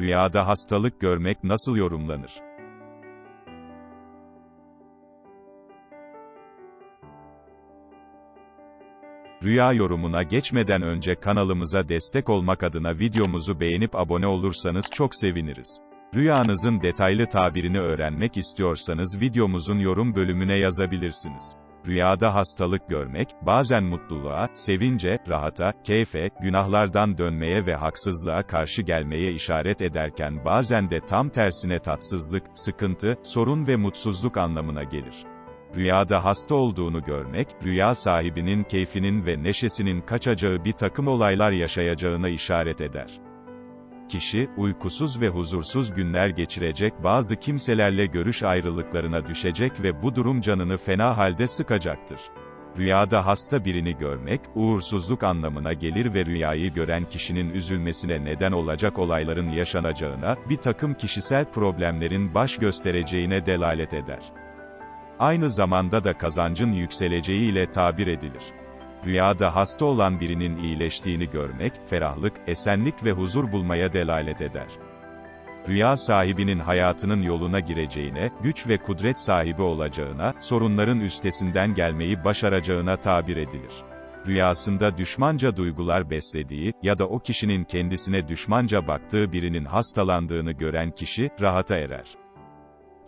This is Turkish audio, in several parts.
Rüyada hastalık görmek nasıl yorumlanır? Rüya yorumuna geçmeden önce kanalımıza destek olmak adına videomuzu beğenip abone olursanız çok seviniriz. Rüyanızın detaylı tabirini öğrenmek istiyorsanız videomuzun yorum bölümüne yazabilirsiniz. Rüyada hastalık görmek, bazen mutluluğa, sevince, rahata, keyfe, günahlardan dönmeye ve haksızlığa karşı gelmeye işaret ederken bazen de tam tersine tatsızlık, sıkıntı, sorun ve mutsuzluk anlamına gelir. Rüyada hasta olduğunu görmek, rüya sahibinin keyfinin ve neşesinin kaçacağı bir takım olaylar yaşayacağına işaret eder. Kişi, uykusuz ve huzursuz günler geçirecek bazı kimselerle görüş ayrılıklarına düşecek ve bu durum canını fena halde sıkacaktır. Rüyada hasta birini görmek, uğursuzluk anlamına gelir ve rüyayı gören kişinin üzülmesine neden olacak olayların yaşanacağına, bir takım kişisel problemlerin baş göstereceğine delalet eder. Aynı zamanda da kazancın yükseleceği ile tabir edilir. Rüyada hasta olan birinin iyileştiğini görmek, ferahlık, esenlik ve huzur bulmaya delalet eder. Rüya sahibinin hayatının yoluna gireceğine, güç ve kudret sahibi olacağına, sorunların üstesinden gelmeyi başaracağına tabir edilir. Rüyasında düşmanca duygular beslediği ya da o kişinin kendisine düşmanca baktığı birinin hastalandığını gören kişi, rahata erer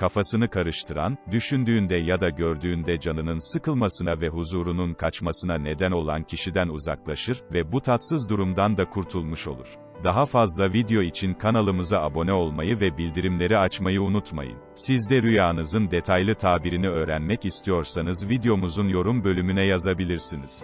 kafasını karıştıran, düşündüğünde ya da gördüğünde canının sıkılmasına ve huzurunun kaçmasına neden olan kişiden uzaklaşır ve bu tatsız durumdan da kurtulmuş olur. Daha fazla video için kanalımıza abone olmayı ve bildirimleri açmayı unutmayın. Siz de rüyanızın detaylı tabirini öğrenmek istiyorsanız videomuzun yorum bölümüne yazabilirsiniz.